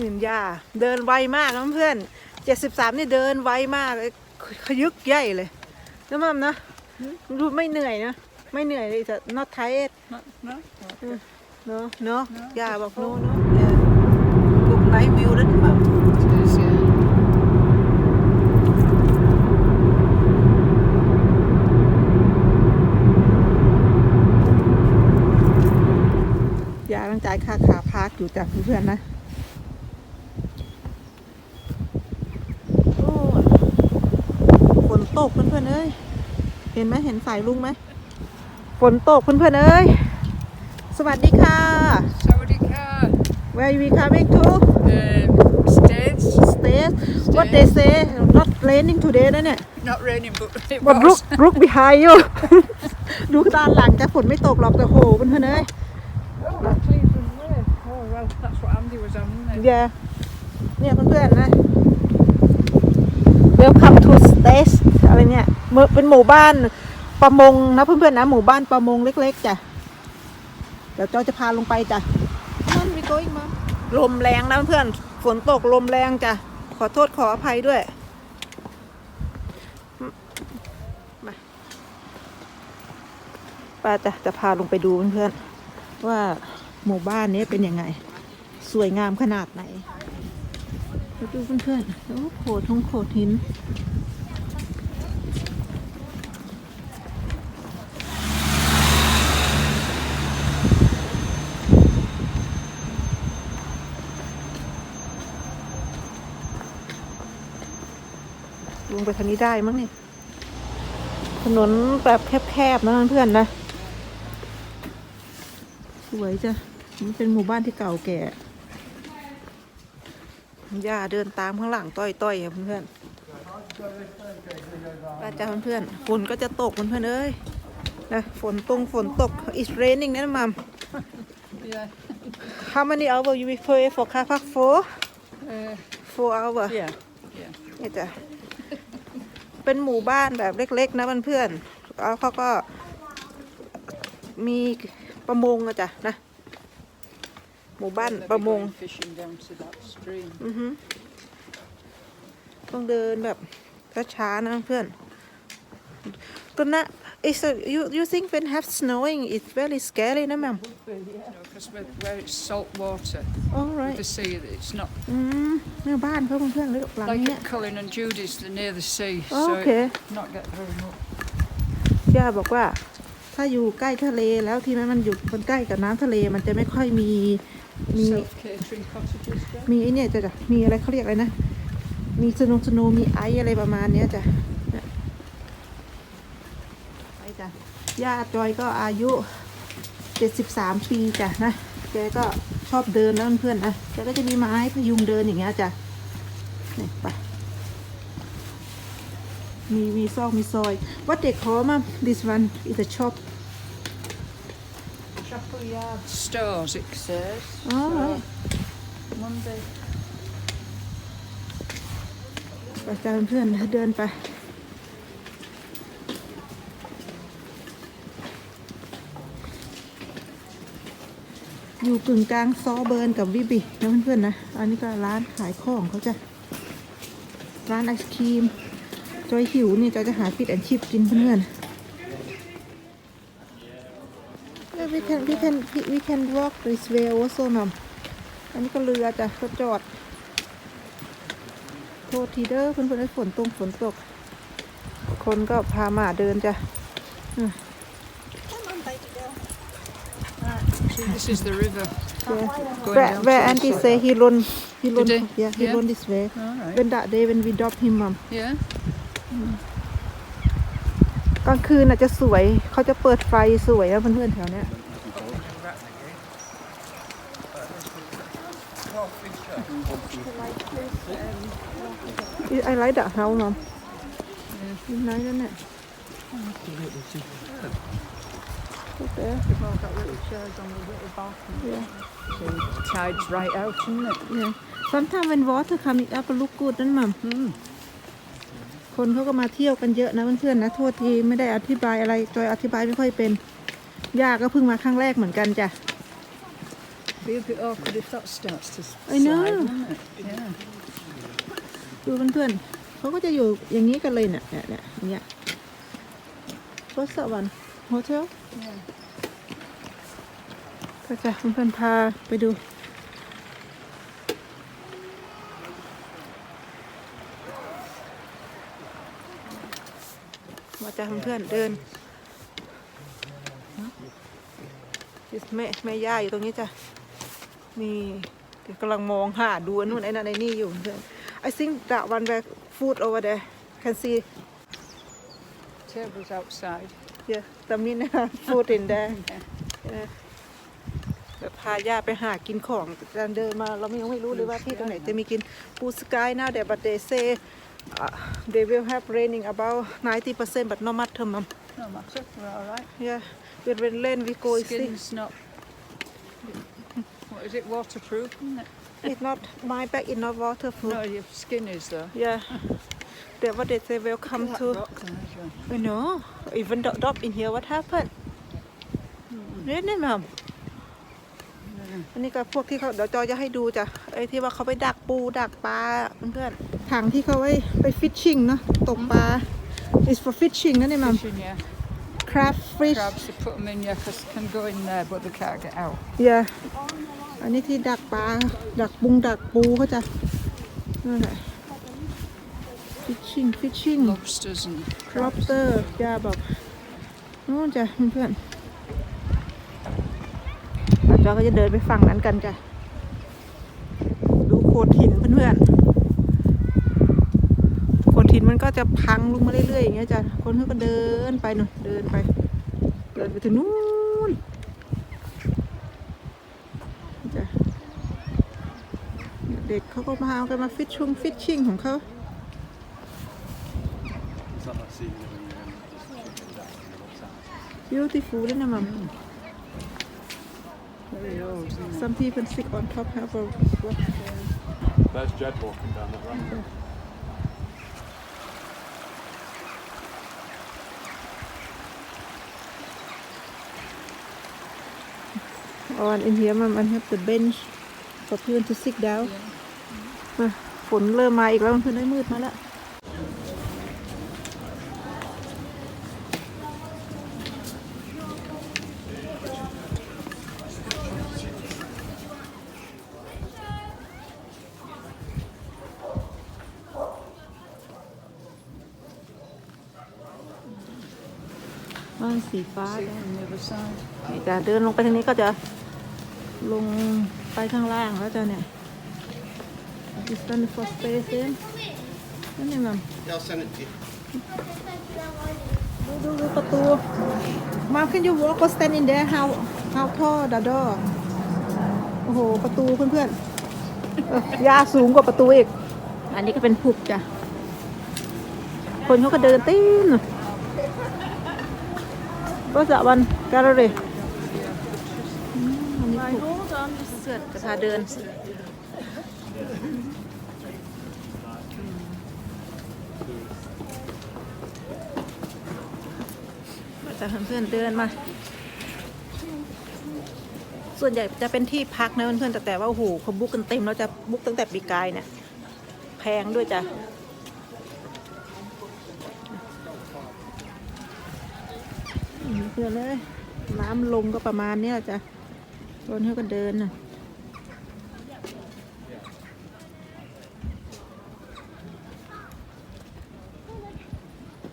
เห็นยาเดินไวมากนะเพื่อนเจ็ดสิบสามนี่เดินไวมากเลยขยึกใหญ่เลยนะมัมนะรู้ไม่เหนื่อยนะ ไม่เหนื่อยเลยจะ not tired No, no. เนาะเนาะ No, ยา just บอก full. โน้เนาะ Good night view นั่นแบบ It is, yeah. ยาต้องจ่ายค่าขาพักอยู่จ้ะเพื่อนๆนะโอ้ยฝนตกเพื่ อนๆเอ้ย เห็นไหมเห็นสายลุงไหม ฝนตกเพื่อนๆเอ้ย สวัสดีค่ะ Saudi car. Where we coming to Um, States. States What they say not raining today นะเนี่ย Not raining, but it But was. look look behind you ดูด้านหลังจะฝนไม่ตกหรอกแต่โหเพื่อนๆเอ้ย Oh, Cleveland Way. Oh, well, that's what Andy was on, wasn't it? อย่าเนี่ยเพื่อนๆนะ Welcome to States อะไรเนี่ยเมื่อเป็นหมู่บ้านประมงนะเพื่อนๆนะ หมู่บ้านประมงเล็ก ๆจ้ะเดี๋ยวจอยจะพาลงไปจ้ะนั่นมีโกอีกมาลมแรงนะเพื่อนๆฝนตกลมแรงจ้ะขอโทษขออภัยด้วยมาป้าจะจะพาลงไปดูเพื่อนๆว่าหมู่บ้านนี้เป็นยังไง สวยงามขนาดไหนมาดูเพื่อนๆโอ้โขดทงโขดหินลงไปทางนี้ได้มั้งเนี่ยถนนแบบแคบๆนะเพื่อนๆนะ สวยจ้ะมันเป็นหมู่บ้านที่เก่าแก่ ย่าเดินตามข้างหลังต้อยๆอะเพื่อนๆป้าจ้าเพื่อนๆฝนก็จะตกเพื่อนๆเอ้ยนะฝนตรงฝนตก it's raining นะมัม Yeah. how many hours you prefer for car park four Uh, four hour yeah. เนี่ยจ้ะเป็นหมู่บ้านแบบเล็กๆ นะเพื่อนๆแล้วเขาก็มีประมงอะจ้ะนะ หมู่บ้าน Maybe ประมง going Fishing down to that stream. อือฮึต้องเดินแบบช้าๆนะเพื่อนก็นะ is you you think when have snowing it's very scary นะแม่ม Because where it's salt water, alright the sea, it's not อืมเนี่ยบ้านเขาเพื่อนๆเลยหลัง like เนี้ย at Cullen and Judy's, they're near the sea, โอ so เค it not get very much. ย่าบอกว่า ถ้าอยู่ใกล้ทะเลแล้วที่มันอยู่คนใกล้กับน้ำทะเลมันจะไม่ค่อยมี มี Self-catering cottages down. มีไอเนี่ยจะจ้ะมีอะไรเขาเรียกอะไรนะ มีสโนว์สโนว์มีไอซ์อะไรประมาณเนี้ยจ้ะเนี่ยไปจ้ะย่าจอยก็อายุ 73 ปีจ้ะนะ แกก็ชอบเดินแล้วเพื่อนๆนะ แกก็จะมีไม้พยุงเดินอย่างเงี้ยจ้ะนี่ไป มีมีซอกมีซอย What they call มา this one is a shop Chapel Yard stores, it says. Oh, So, right. Monday. ไปจ้ะเพื่อนๆเดินไปอยู่กึ่งกลางซอเบิร์นกับวิบินะเพื่อนๆนะ อันนี้ก็ร้านขายของเขาจะ ร้านไอศครีมจอยหิวนี่จอยจะหาฟิตแอนชิพกินเพื่อนๆ Yeah, we can we can we can walk this way also มัมอันนี้ก็เรือจ้ะก็จอด โทษทีเด้อเพื่อนๆให้ฝนตรงฝนตก คนก็พาหมาเดินจ้ะ See, this is the river. Going where down where to the auntie sea. say he run he run Did he? yeah he Yeah. run this way All right. when that day when we drop him mom Yeah. กลางคืนน่ะจะสวย เขาจะเปิดไฟสวยนะเพื่อนๆแถวเนี้ย I like that house mom it's nice isn't it Look there They've all got little chairs on the little balcony. yeah So the tide's right out, isn't it? yeah sometimes when water coming up it look good นั่นมัม Hmm. คนเขาก็มาเที่ยวกันเยอะนะเพื่อนๆนะโทษทีไม่ได้อธิบายอะไรจอยอธิบายไม่ค่อยเป็นย่าก็เพิ่งมาครั้งแรกเหมือนกันจ้ะ Be a bit awkward if that starts to s- I know. slide, wouldn't it? Yeah. ดูเพื่อนๆเขาก็จะอยู่อย่างนี้กันเลยเนี่ยเนี่ยเนี่ยอย่างเงี้ย What's that one hotel Yeah. ก็จะเพื่อนๆพาไปดู มาจ้ะเพื่อนๆเดินแม่แม่ย่าอยู่ตรงนี้จ้ะ นี่เดี๋ยวกำลังมองหาดูอันนู่นไอ้นั่นไอ้นี่อยู่เพื่อน I think that one where food over there can see Tables outside. yeah ตำนี้นะ food in there Yeah. เออแบบพาย่าไปหากินของการเดินมาเราไม่ยังไม่รู้เลยว่าที่ตรงไหนจะมีกินปูสกายนะเดี๋ยว but they say uh, they will have raining about 90% but not much mum No matter. We're all right. yeah when when rain we go see Skin's not. What is it? Waterproof, isn't it? it's not my bag is not waterproof No, your skin is though. yeah they what they say welcome That to rock there, John. I know even the drop in here what happened really mum อันนี้ก็พวกที่เขาเดี๋ยวจอยจะให้ดูจ้ะไอ้ที่ว่าเขาไปดักปูดักปลาเพื่อนๆถังที่เขาไว้ไปฟิชชิงเนาะตกปลา is for fishing นะเนี่ยมัม Fishing, yeah. crab fish Crabs, they put them in, yeah, 'cause they can go in there, but they can't get out. yeah อันนี้ที่ดักปลา ดักปุงดักปูเขาจะนั่นแหละ fishing fishing Lobsters and crabs. lobster จ้าแบบนู่นจ้ะเพื่อนๆแล้วจอยก็จะเดินไปฝั่งนั้นกันจ้ะ ดูโขดหินเพื่อนๆ โขดหินมันก็จะพังลงมาเรื่อยๆอย่างเงี้ยจ้ะ คนเขาก็เดินไปหนูเดินไป เดินไปถึงนู้น ด็กเขาก็มาเอากันมาฟิชชิงฟิชชิงของเขา It's not like seeing them and um, just shooting down on the outside. beautiful เลยนะมัม Very old. isn't it? some people sit on top have a There's Jed walking down that ramp. on in here มันมัน have the bench for people to sit down มา ฝนเริ่มมาอีกแล้วเพื่อได้มืดมาแล้วบ้านสีฟ้าจะเดินลงไปทางนี้ก็จะลงไปข้างล่างแล้วจะเนี่ย Is done for station นั่นเองมั้ง Yeah, I'll send it to you. ดูดูดูประตู Mom can you walk or stand in there how how tall the door โอ้โห ประตูเพื่อนๆเออยาสูงกว่าประตูอีก อันนี้ก็เป็นผุกจ้ะ คนเขาก็เดินตีนก็จะวันการะเรอันนี้ผุก Hold on. เสื้อจะพาเดิน มาจะเพื่อนๆเดินมา ส่วนใหญ่จะเป็นที่พักนะเพื่อนๆแต่แต่ว่าโอ้โหเขาบุกกันเต็มแล้วจะบุกตั้งแต่ปีกายเนี่ยแพงด้วยจ้ะเพื่อนเลยน้ำลงก็ประมาณนี้ยจ้ะคนเขาก็เดินน่ะนี่จ้ะมันก็จะเป็น Do you think the หมู่ ramp บ้าน up เ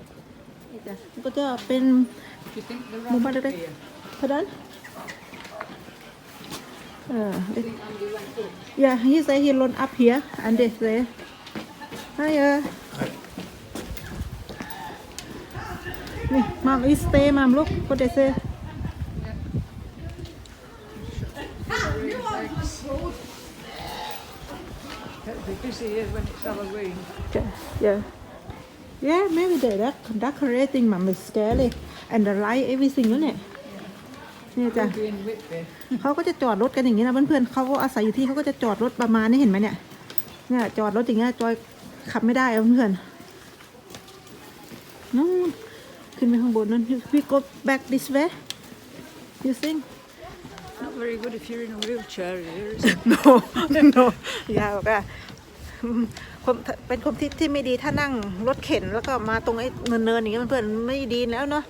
ล็ก here? ๆเพราะนั้นเออ yeah he say he run up here and they say hi uh นี่ mom is stay mom look what they say It'll be busy here when it's Halloween. yeah yeah maybe they dec- decorating mom is scary and the light everything แล้วเนี่ยเนี่ยจ้ะ We'll be in Whitby. เขาก็จะจอดรถกันอย่างนี้นะเพื่อนๆเขาอาศัยอยู่ที่เขาก็จะจอดรถประมาณนี้เห็นไหมเนี่ย เนี่ยจอดรถอย่างเงี้ยจอยขับไม่ได้อะเพื่อนๆนู่นขึ้นไปข้างบนนั่น we go back this way you think Not very good if you're in a wheelchair here, is it? no no ยาบอกว่าอืม ความเป็นความทิศที่ไม่ดีถ้านั่งรถเข็นแล้วก็มาตรงไอ้เนินๆอย่างเงี้ยเพื่อนๆไม่ดีแล้วเนาะ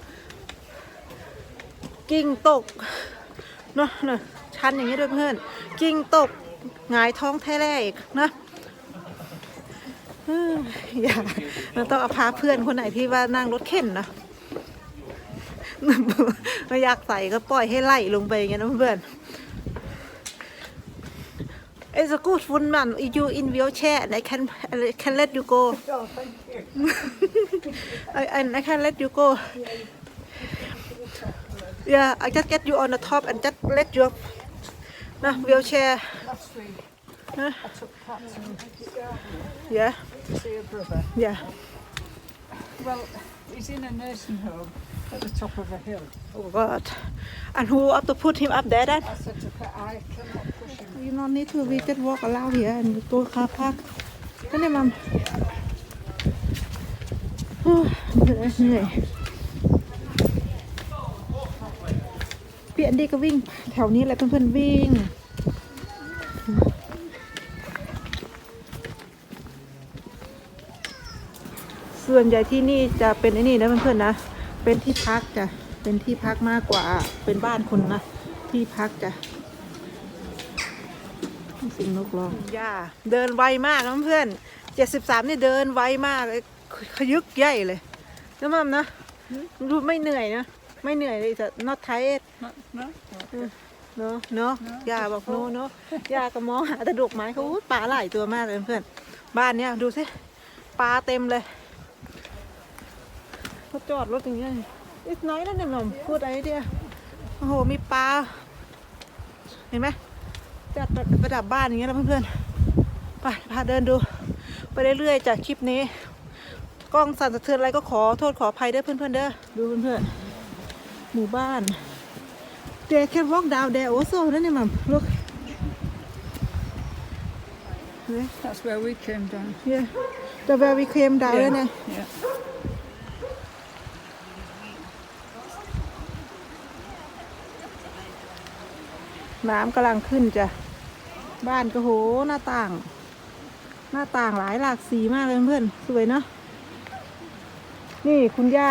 กิ่งตกเนาะเนาะชันอย่างเงี้ยด้วยเพื่อน กิ่งตกหงายท้องแท้แรกนะอย่าเราต้องเอาพาเพื่อนคนไหนที่ว่านั่งรถเข็นนะไม่อยากใส่ก็ปล่อยให้ไหลลงไปอย่างเงี้ยนะเพื่อน It's a good one man. You in wheelchair, and I can I can let you go. Oh, thank you. I, and I can let you go. Yeah, I just get you on the top and just let you up. No, wheelchair. Last week Huh? I took Patsy Yeah, to see her brother. yeah. Well, he's in a nursing home at the top of a hill. Oh God. And who have to put him up there then? I said to Pat, I cannot push him. You don't need to. We can walk around here and go car park. นั่นเองมัมโอ้ยเหนื่อยเหนื่อยพี่อันดี้ก็วิ่ง แถวนี้แหละเพื่อนๆวิ่ง ส่วนใหญ่ที่นี่จะเป็นไอ้นี่นะเพื่อนๆนะ เป็นที่พักจ้ะ เป็นที่พักมากกว่า เป็นบ้านคนนะ ที่พักจ้ะสิงนกร้องย่าเดินไวมากนะเพื่อนเจ็ดสิบสามนี่เดินไวมากเลยขยึกใหญ่เลยนะมัมนะดูไม่เหนื่อยนะ ไม่เหนื่อยเลยจะ not tired No, no. เนาะเนาะย่าบอกโนเนาะย่าก็มองหาแต่ดอกไม้เขาอุ๊ยปลาหลายตัวมากเลยเพื่อน บ้านเนี้ยดูสิปลาเต็มเลย เขาจอดรถอย่างเงี้ยอีกน้อยแล้วเนี่ยมัมพูดอะไรเดียโอ้โหมีปลาเห็นไหมจัดประดับบ้านอย่างเงี้ยนะเพื่อนๆไปพาเดินดู ไปเรื่อยๆจากคลิปนี้ กล้องสั่นสะเทือนอะไรก็ขอโทษขออภัยเด้อเพื่อนๆเด้อดูเพื่อนๆหมู่บ้าน They can walk down there also นั่นนี่มัม look That's where we came down. yeah the where we came down แล้วเนี่ย yeah. น้ำกำลังขึ้นจ้ะ บ้านก็โหหน้าต่าง หน้าต่างหลายหลากสีมากเลยเพื่อนสวยเนาะนี่คุณย่า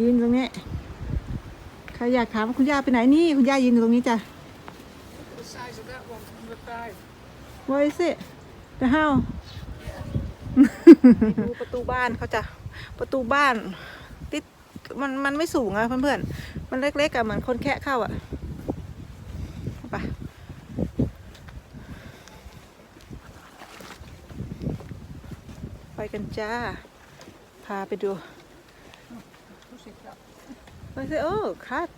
ยืนตรงนี้ใครอยากถามว่าคุณย่าไปไหนนี่คุณย่ายืนตรงนี้จ้ะ The size of that one from the side. What is it the how? ดูประตูบ้านเขาจะประตูบ้าน ติดมันมันไม่สูงอะเพื่อนๆ มันเล็กๆอะเหมือนคนแคะเข้าอะไปไป กันจ้า พาไปดู Pussycat. ไปสิเออคัด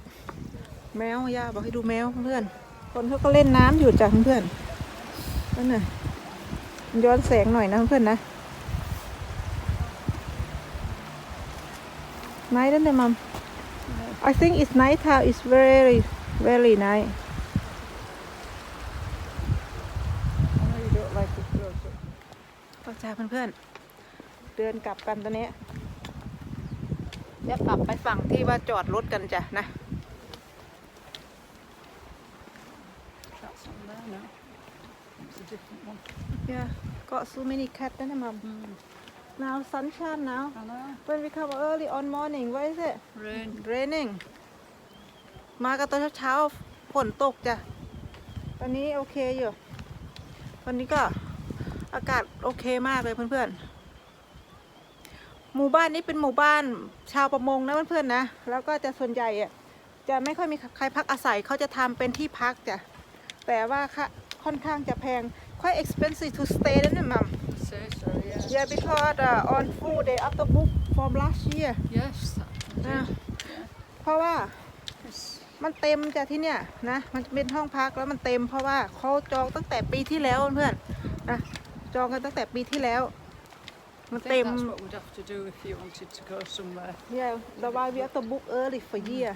แมวย่าบอกให้ดูแมวเพื่อน คนเขาก็เล่นน้ำอยู่จ้ะเพื่อนนั่นน่ะย้อนแสงหน่อยนะเพื่อนนะ nice นั่นเลยมัม I think it's night how it's very very nice I know you don't like it close up. ก็จ้าเพื่อนๆ เดินกลับกันตอนนี้เดี๋ยวกลับไปฝั่งที่ว่าจอดรถกันจ้ะนะ That's on there now. It's a different one. Yeah got so many cat นั่นนะมัม Mm. now sunshine now I know. when we come early on morning what is it Rain. raining มากันตอนเช้าๆฝนตกจ้ะ ตอนนี้โอเคอยู่ วันนี้ก็อากาศโอเคมากเลยเพื่อนๆ หมู่บ้านนี้เป็นหมู่บ้านชาวประมงนะเพื่อนๆนะ แล้วก็จะส่วนใหญ่อะจะไม่ค่อยมีใครพักอาศัยเขาจะทำเป็นที่พักจ้ะแต่ว่าค่าค่อนข้างจะแพง quite expensive to stay นั่นนะมัม Say so, yes. yeah because uh, on food they after book from last year Yes, that นะ did. เพราะว่า It's มันเต็มจากที่เนี่ยนะมันเป็นห้องพักแล้วมันเต็มเพราะว่าเขาจองตั้งแต่ปีที่แล้วเพื่อนๆนะจองกันตั้งแต่ปีที่แล้ว มัน I เต็ think ม that's what we'd have to do if you wanted to go somewhere. เนี่ย the why we have to book early for year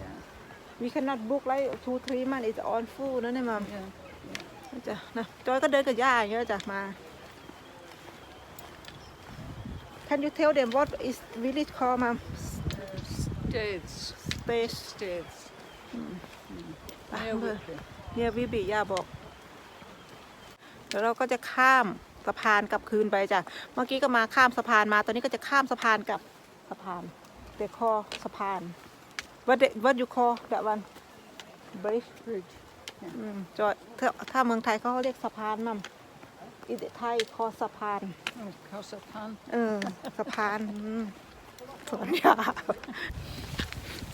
Yeah, we cannot book like two three months it's on full นะเนี่ยมัม yeah. จ้ะนะจอยก็เดินกับย่าอย่างเงี้ยจ้ะมา Can you tell them what is village called มัม States. space States. Near Whitby. เนี่ยวิบีย่าบอกเดี๋ยวเราก็จะข้าม สะพานกลับคืนไปจ้ะ เมื่อกี้ก็มาข้ามสะพานมา ตอนนี้ก็จะข้ามสะพานกลับสะพานเดคอสะพาน what they- what you call that one bridge Bridge. อืมจอดถ้าถ้าเมืองไทยเขาเรียกสะพานมั่งอีไทยคอสะพาน Oh, Cossapan. เออ สะพานอืมสวนยา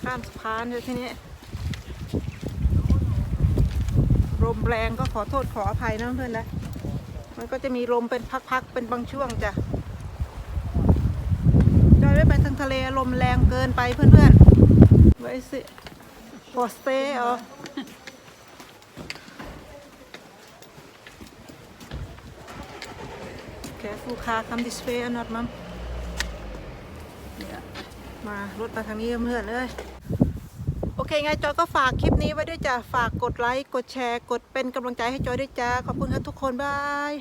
ข้ามสะพานเลยทีนี้ลมแรงก็ขอโทษขออภัยนะเพื่อนนะ มันก็จะมีลมเป็นพักๆเป็นบางช่วงจ้ะจอยไม่ไปทางทะเลลมแรงเกินไปเพื่อนๆไว้สิ for stay เหรอ Careful car come this way or not mom Yeah. มารถมาทางนี้เพื่อนเลย เคไงจอยก็ฝากคลิปนี้ไว้ด้วยจ้ะฝากกดไลค์กดแชร์ กดเป็นกำลังใจให้จอยด้วยจ้าขอบคุณครับทุกคนบาย